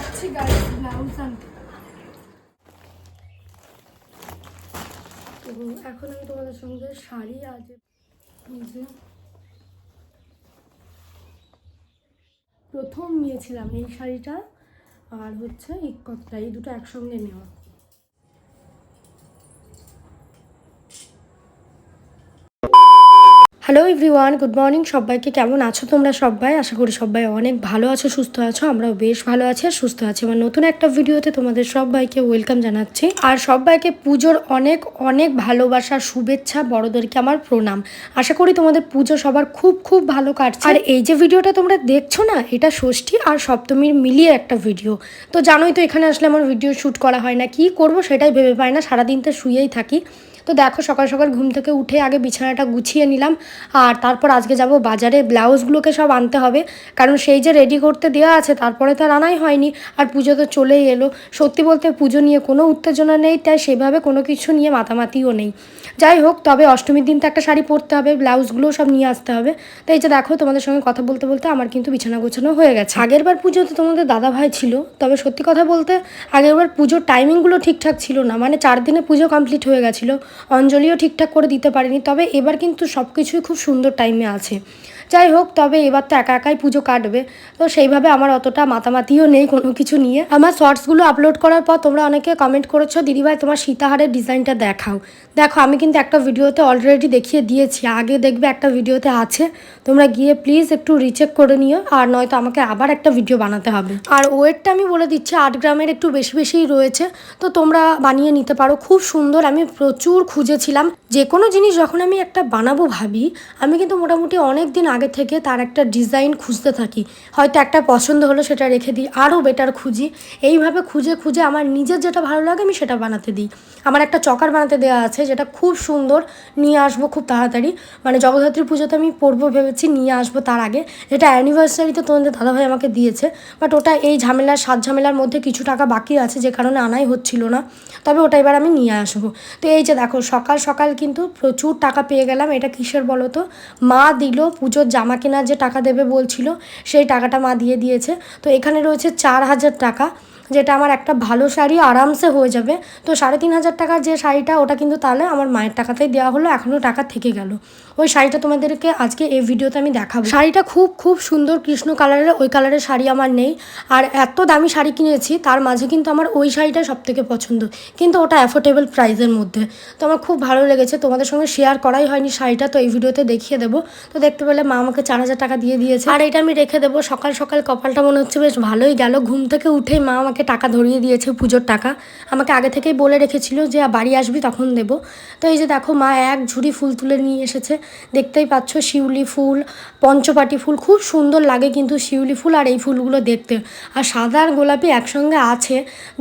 যাচ্ছি গাড়ি ব্লাউজ আনতে। তো এখন আমি তোমাদের সঙ্গে শাড়ি আজ প্রথম নিয়েছিলাম এই শাড়িটা, আর হচ্ছে ইকতটা এই দুটো একসঙ্গে নেওয়া। হ্যালো এভরিওয়ান গুড মর্নিং সবাইকে কেমন আছো তোমরা সবাই? আশা করি সবাই অনেক ভালো আছো, সুস্থ আছো, আমরাও বেশ ভালো আছি আর সুস্থ আছি। আমার নতুন একটা ভিডিওতে তোমাদের সবাইকে ওয়েলকাম জানাচ্ছি। আর সবাইকে পুজোর অনেক অনেক ভালোবাসা, শুভেচ্ছা, বড়দেরকে আমার প্রণাম। আশা করি তোমাদের পুজো সবার খুব খুব ভালো কাটছে। আর এই যে ভিডিওটা তোমরা দেখছ না, এটা ষষ্ঠী আর সপ্তমীর মিলিয়ে একটা ভিডিও। তো জানোই তো এখানে আসলে আমার ভিডিও শ্যুট করা হয় না, কি করব সেটাই ভেবে পাই না, সারাদিন তো শুয়েই থাকি। তো দেখো সকাল সকাল ঘুম থেকে উঠে আগে বিছানাটা গুছিয়ে নিলাম, আর তারপর আজকে যাব বাজারে ব্লাউজগুলোকে সব আনতে হবে। কারণ সেই যে রেডি করতে দেওয়া আছে, তারপরে তো আর আনাই হয়নি, আর পুজো তো চলেই এলো। সত্যি বলতে পুজো নিয়ে কোনো উত্তেজনা নেই, তাই সেভাবে কোনো কিছু নিয়ে মাতামাতিও নেই। যাই হোক, তবে অষ্টমীর দিন তো একটা শাড়ি পরতে হবে, ব্লাউজগুলোও সব নিয়ে আসতে হবে। তাই যে দেখো, তোমাদের সঙ্গে কথা বলতে বলতে আমার কিন্তু বিছানা গোছানো হয়ে গেছে। আগের বার পুজোতে তোমাদের দাদা ভাই ছিল, তবে সত্যি কথা বলতে আগের বার পুজোর টাইমিংগুলো ঠিকঠাক ছিল না মানে চার দিনে পুজো কমপ্লিট হয়ে গেছিল। অঞ্জলিও ঠিকঠাক করে দিতে পারিনি। তবে এবার কিন্তু সব কিছুই খুব সুন্দর টাইমে আছে। যাই হোক তবে এবার তো একা একাই পুজো কাটবে। তো সেইভাবে আমার অতটা মাতামাতিও নেই কোনো কিছু নিয়ে। আমার শর্টসগুলো আপলোড করার পর তোমরা অনেকে কমেন্ট করেছ, দিদিভাই, তোমার সীতাহারের ডিজাইনটা দেখাও। দেখো, আমি কিন্তু একটা ভিডিওতে অলরেডি দেখিয়ে দিয়েছি। আগে দেখবে একটা ভিডিওতে আছে। তোমরা গিয়ে প্লিজ একটু রিচেক করে নিও, আর নয়তো আমাকে আবার একটা ভিডিও বানাতে হবে। আর ওয়েটটা আমি বলে দিচ্ছি, আট গ্রামের একটু বেশি বেশিই রয়েছে। তো তোমরা বানিয়ে নিতে পারো। খুব সুন্দর, আমি প্রচুর খুঁজেছিলাম। যে কোনো জিনিস যখন আমি একটা বানাবো ভাবি, আমি কিন্তু মোটামুটি অনেক দিন আগে থেকে তার একটা ডিজাইন খুঁজতে থাকি। হয়তো একটা পছন্দ হলো সেটা রেখে দিই, আরও বেটার খুঁজি। এইভাবে খুঁজে খুঁজে আমার নিজের যেটা ভালো লাগে আমি সেটা বানাতে দিই। আমার একটা চকার বানাতে দেওয়া আছে যেটা খুব সুন্দর, নিয়ে আসব খুব তাড়াতাড়ি। মানে জগদ্ধাত্রী পুজোতে আমি পরবো ভেবেছি, নিয়ে আসব তার আগে। যেটা অ্যানিভার্সারিতে তোমাদের দাদাভাই আমাকে দিয়েছে। বাট ওটা এই ঝামেলার, সাত ঝামেলার মধ্যে কিছু টাকা বাকি আছে, যে কারণে আনাই হচ্ছিল না। তবে ওটা এবার আমি নিয়ে আসব। তো এই যে দেখো, সকাল সকাল কিন্তু প্রচুর টাকা পেয়ে গেলাম। এটা কিসের বলো তো মা দিল পুজোর জামা কেনার যে টাকা দেবে বলছিল, সেই টাকাটা মা দিয়ে দিয়েছে। তো এখানে রয়েছে চার হাজার টাকা। যেটা আমার একটা ভালো শাড়ি আরামসে হয়ে যাবে। তো সাড়ে তিন হাজার টাকার যে শাড়িটা, ওটা কিন্তু তাহলে আমার মায়ের টাকাতেই দেওয়া হলো এখনও টাকা থেকে গেল। ওই শাড়িটা তোমাদেরকে আজকে এই ভিডিওতে আমি দেখাবো। শাড়িটা খুব খুব সুন্দর কৃষ্ণ কালারের ওই কালারের শাড়ি আমার নেই। আর এত দামি শাড়ি কিনেছি, তার মাঝে কিন্তু আমার ওই শাড়িটা সব থেকে পছন্দ। কিন্তু ওটা অ্যাফোর্ডেবল প্রাইসের মধ্যে। তো আমার খুব ভালো লেগেছে, তোমাদের সঙ্গে শেয়ার করাই হয়নি শাড়িটা, তো এই ভিডিওতে দেখিয়ে দেবো। তো দেখতে পেলে মা আমাকে চার হাজার টাকা দিয়ে দিয়েছে। আর এটা আমি রেখে দেবো, সকাল সকাল কপালটা মনে হচ্ছে বেশ ভালোই গেল। ঘুম থেকে উঠেই মা আমাকে টাকা ধরিয়ে দিয়েছে, পুজোর টাকা। আমাকে আগে থেকেই বলে রেখেছিল যে বাড়ি আসবি, তখন দেবো। তো এই যে দেখো, মা এক ঝুড়ি ফুল তুলে নিয়ে এসেছে। দেখতেই পাচ্ছ, শিউলি ফুল, পঞ্চপাটি ফুল, খুব সুন্দর লাগে কিন্তু শিউলি ফুল আর এই ফুলগুলো দেখতে। আর সাদা আর গোলাপি একসঙ্গে আছে।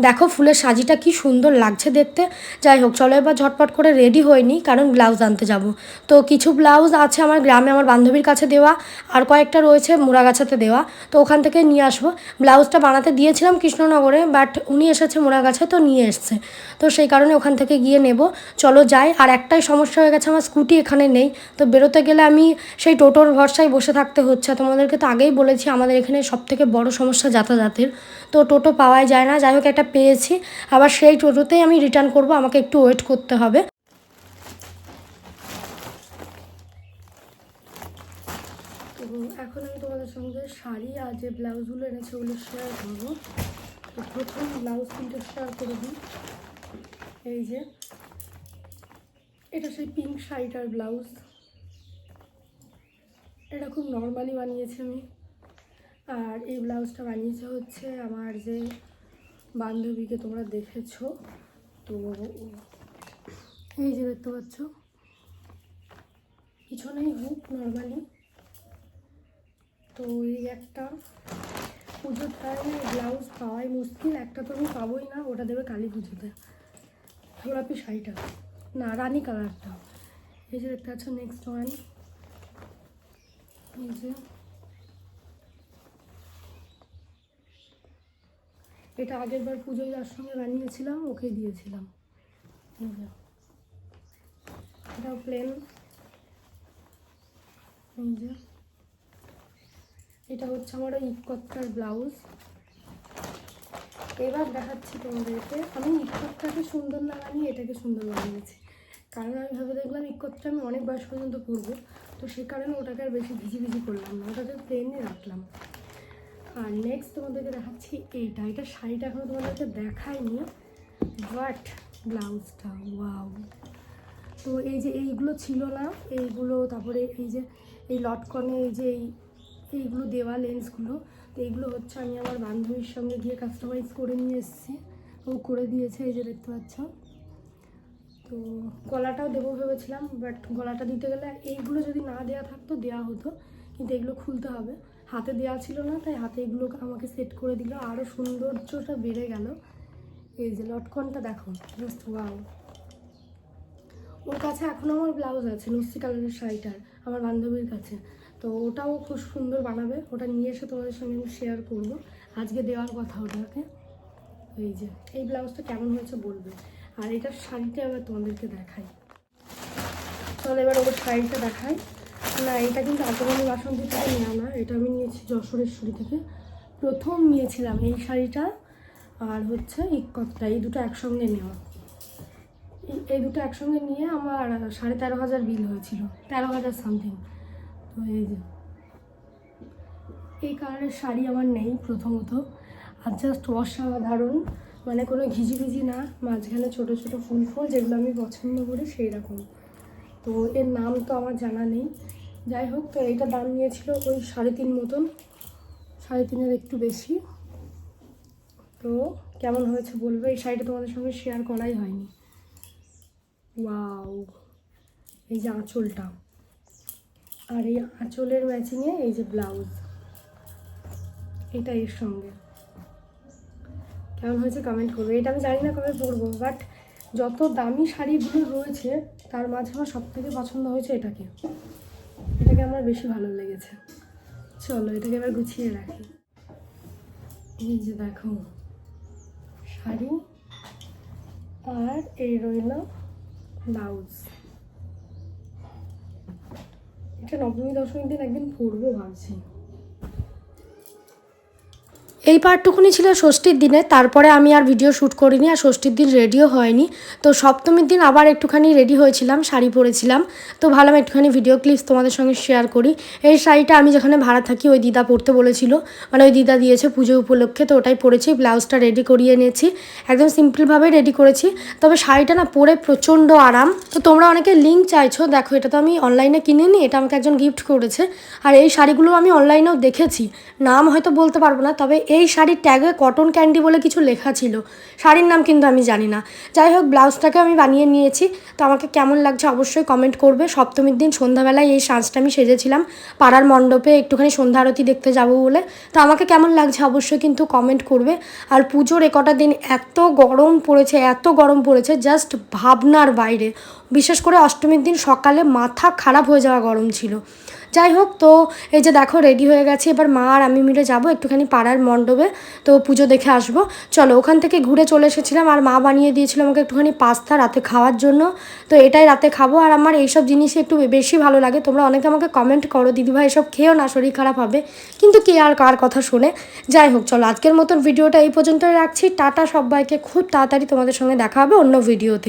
দেখো, ফুলের সাজিটা কি সুন্দর লাগছে দেখতে। যাই হোক, চলো এবার ঝটপট করে রেডি হয়নি, কারণ ব্লাউজ আনতে যাব। তো কিছু ব্লাউজ আছে আমার গ্রামে আমার বান্ধবীর কাছে দেওয়া, আর কয়েকটা রয়েছে মুড়াগাছাতে দেওয়া। তো ওখান থেকে নিয়ে আসব। ব্লাউজটা বানাতে দিয়েছিলাম কৃষ্ণনগরে। বাট উনি এসেছে মুড়াগাছা তো নিয়ে এসছে। তো সেই কারণে ওখান থেকে গিয়ে নেব। চলো যাই, আর একটাই সমস্যা হয়ে গেছে, আমার স্কুটি এখানে নেই। তো বেরোতে গেলে আমি সেই টোটোর ভরসায় বসে থাকতে হচ্ছে। তোমাদেরকে তো আগেই বলেছি, আমাদের এখানে সব থেকে বড় সমস্যা যাতায়াতের। তো টোটো পাওয়াই যায় না, যাই হোক, একটা পেয়েছি। আবার সেই টোটোতেই আমি রিটার্ন করব, আমাকে একটু ওয়েট করতে হবে। এখন আমি তোমাদের সঙ্গে শাড়ি আর যে ব্লাউজগুলো এনেছে, ওগুলো শেয়ার করব। প্রথম ব্লাউজ তিনটে শেয়ার করে দিই। এই যে, এটা সেই পিঙ্ক শাড়িটার ব্লাউজ। এটা খুব নর্মালি বানিয়েছি আমি। আর এই ব্লাউজটা বানিয়েছে হচ্ছে আমার যে বান্ধবীকে তোমরা দেখেছ। তো এই যে দেখতে পাচ্ছ, পিছনেই হুক নর্মালি তো এই একটা পুজোর টাইমে ব্লাউজ পাওয়াই মুশকিল, একটা তো আমি পাবোই না, ওটা দেবে কালী পুজোতে। গোলাপি শাড়িটা। না, রানী কালারটা। এই যে দেখতে পাচ্ছ নেক্সট ওয়ান এই যে। এটা আগের বার পুজোয় যার সঙ্গে বানিয়েছিলাম ওকে দিয়েছিলাম। এটাও প্লেন এই যে। এটা হচ্ছে আমার ইকত্তার ব্লাউজ। এবার দেখাচ্ছি তোমাদেরকে। আমি ইকোটটাকে সুন্দর না বানিয়ে এটাকে সুন্দর বানিয়েছি। কারণ আমি ভেবে দেখলাম ইকোটটা আমি অনেক বয়স পর্যন্ত পরবো, তো সে কারণে ওটাকে আর বেশি ভিজি ভিজি করলাম না, ওটাকে প্লেনে রাখলাম। আর নেক্সট তোমাদেরকে দেখাচ্ছি এইটা। এটা শাড়িটা এখনও তোমাদেরকে দেখাইনি বাট ব্লাউজটা ওয়াও তো এই যে এইগুলো ছিল না, এইগুলো, তারপরে এই যে এই লটকনে এই যে এই এইগুলো দেওয়া লেন্সগুলো। তো এইগুলো হচ্ছে আমি আমার বান্ধবীর সঙ্গে গিয়ে কাস্টমাইজ করে নিয়ে এসেছি। ও করে দিয়েছে, এই যে দেখতে পাচ্ছ। তো গলাটাও দেবো ভেবেছিলাম বাট গলাটা দিতে গেলে এইগুলো যদি না দেওয়া থাকতো দেওয়া হতো। কিন্তু এগুলো খুলতে হবে। হাতে দেওয়া ছিল না, তাই হাতে এগুলো আমাকে সেট করে দিল। আরও সৌন্দর্যটা বেড়ে গেল। এই যে লটকনটা দেখো জাস্ট ওয়াও ওর কাছে এখন আমার ব্লাউজ আছে নস্যি কালারের শাড়িটার, আমার বান্ধবীর কাছে। তো ওটাও খুব সুন্দর বানাবে। ওটা নিয়ে এসে তোমাদের সঙ্গে আমি শেয়ার করব। আজকে দেওয়ার কথা ওটাকে। এই যে, এই ব্লাউজটা কেমন হয়েছে বলবে। আর এটার শাড়িটা এবার তোমাদেরকে দেখাই। তাহলে এবার ওর শাড়িটা দেখাই। না, এটা কিন্তু আতবানি বাসন্তী থেকে নেওয়া না। এটা আমি নিয়েছি যশোরেশ্বরী থেকে। প্রথম নিয়েছিলাম এই শাড়িটা। আর হচ্ছে ইকতটা এই দুটো একসঙ্গে নেওয়া। এই দুটো একসঙ্গে নিয়ে আমার সাড়ে তেরো হাজার বিল হয়েছিল। তেরো হাজার সামথিং তো এই যে। এই কালারের শাড়ি আমার নেই প্রথমত। আর জাস্ট অসাধারণ মানে কোনো ঘিজি ভিজি না, মাঝখানে ছোট ছোট ফুল ফুল যেগুলো আমি পছন্দ করি সেই রকম তো এর নাম তো আমার জানা নেই। যাই হোক, তো এইটা দাম নিয়েছিল ওই সাড়ে তিন মতন। সাড়ে তিনের একটু বেশি। তো কেমন হয়েছে বলবে? এই শাড়িটা তোমাদের সঙ্গে শেয়ার করাই হয়নি। ওয়াও এই যে আঁচলটা। আর এই আঁচলের ম্যাচিংয়ে এই যে ব্লাউজ এটা এর সঙ্গে। কেমন হয়েছে কমেন্ট করবে? এটা আমি জানি না কবে পরবো বাট যত দামি শাড়িগুলো রয়েছে, তার মাঝে আমার সব থেকে পছন্দ হয়েছে এটাকে। এটাকে আমার বেশি ভালো লেগেছে। চলো, এটাকে এবার গুছিয়ে রাখি। এই যে দেখো, শাড়ি আর এই রইল ব্লাউজ এটা নবমী দশমীর দিন একদিন পড়ব ভাবছি এই পার্টটুকুনি ছিল ষষ্ঠীর দিনে, তারপরে আমি আর ভিডিও শ্যুট করিনি আর ষষ্ঠীর দিন রেডিও হয়নি। তো সপ্তমীর দিন আবার একটুখানি রেডি হয়েছিলাম, শাড়ি পরেছিলাম। তো ভাবলাম একটুখানি ভিডিও ক্লিপস তোমাদের সঙ্গে শেয়ার করি। এই শাড়িটা আমি যেখানে ভাড়া থাকি ওই দিদা পরতে বলেছিল। মানে ওই দিদা দিয়েছে পুজো উপলক্ষে, তো ওটাই পরেছি, ব্লাউজটা রেডি করিয়ে নিয়েছি। একদম সিম্পলভাবে রেডি করেছি। তবে শাড়িটা না পরে প্রচণ্ড আরাম। তো তোমরা অনেকে লিঙ্ক চাইছো, দেখো এটা তো আমি অনলাইনে কিনিনি, এটা আমাকে একজন গিফট করেছে। আর এই শাড়িগুলো আমি অনলাইনেও দেখেছি। নাম হয়তো বলতে পারব না, তবে এই শাড়ির ট্যাগে কটন ক্যান্ডি বলে কিছু লেখা ছিল। শাড়ির নাম কিন্তু আমি জানি না। যাই হোক, ব্লাউজটাকে আমি বানিয়ে নিয়েছি। তো আমাকে কেমন লাগছে অবশ্যই কমেন্ট করবে। সপ্তমীর দিন সন্ধ্যাবেলায় এই সাজটা আমি সেজেছিলাম। পাড়ার মণ্ডপে একটুখানি সন্ধ্যা আরতি দেখতে যাব বলে। তো আমাকে কেমন লাগছে অবশ্যই কিন্তু কমেন্ট করবে। আর পুজোর এ কটা দিন এত গরম পড়েছে, এত গরম পড়েছে জাস্ট ভাবনার বাইরে। বিশেষ করে অষ্টমীর দিন সকালে মাথা খারাপ হয়ে যাওয়া গরম ছিল। যাই হোক, তো এই যে দেখো রেডি হয়ে গেছে। এবার মা আর আমি মিলে যাব একটুখানি পাড়ার মণ্ডপে। তো পুজো দেখে আসব। চলো, ওখান থেকে ঘুরে চলে এসেছিলাম। আর মা বানিয়ে দিয়েছিল আমাকে একটুখানি পাস্তা রাতে খাওয়ার জন্য। তো এটাই রাতে খাব। আর আমার এইসব জিনিসই একটু বেশি ভালো লাগে। তোমরা অনেকে আমাকে কমেন্ট করো, দিদিভাই, এসব খেয়েও না, শরীর খারাপ হবে? কিন্তু কে আর কার কথা শুনে? যাই হোক, চলো, আজকের মতন ভিডিওটা এই পর্যন্তই রাখছি। টাটা সবাইকে। খুব তাড়াতাড়ি তোমাদের সঙ্গে দেখা হবে অন্য ভিডিওতে